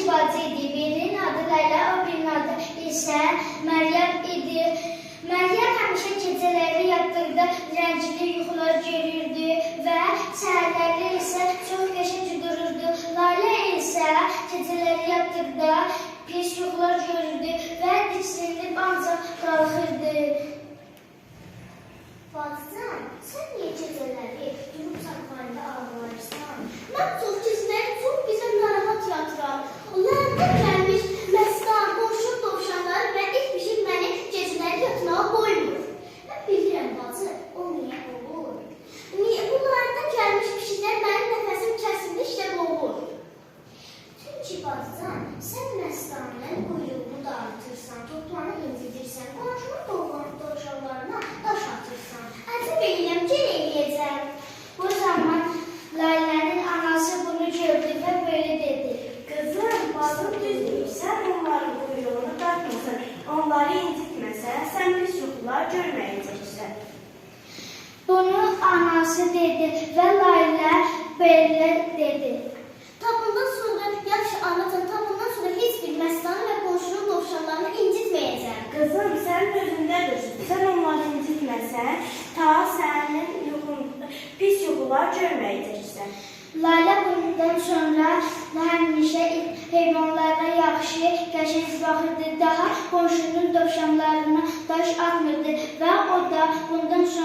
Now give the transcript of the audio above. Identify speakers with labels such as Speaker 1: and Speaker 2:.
Speaker 1: bacı idi. Birinin adı Leyla, o birinin adı isə Məryəm idi. Məryəm həmişə gecələri yatdıqda rəngli yuxular görürdü və səhərləri isə çox qəşəng dururdu. Layla isə gecələri yatdıqda pis yuxular görürdü və diksinib ancaq qalxırdı. Bacım, sən niyə gecələri durub sarpayında ağlayırsan?
Speaker 2: Mən
Speaker 1: bacım, sən məstanın quyruğunu dağıtırsan, toplanı incidirsən, qonşunun doğan dovşanlarına daş atırsan. Əcəb edirəm, gel eləyəcəm. Bu zaman Laylənin anası bunu gördü və belə dedi.
Speaker 3: Kızım, bacım düzdür. Sen onların kuyruğunu takmasın. Onları incitmesen sen pis yuxular görməyəcəksən.
Speaker 1: Bunu anası dedi və Laylə belə dedi.
Speaker 2: Tapından sonra, yaxşı anlatın, tapından sonra heç bir məstanı və qonşunun dovşanlarını incitməyəcəm.
Speaker 3: Kızım, sen özündə dursun. Sen onları incitməsən, ta sənin yuxun, pis yuxular görməyəcəksən.
Speaker 1: Layla bundan sonra həmişə heyvanlara yaxşı, qəşəng baxırdı. Daha qonşunun dovşanlarına daş atmırdı və o da bundan sonra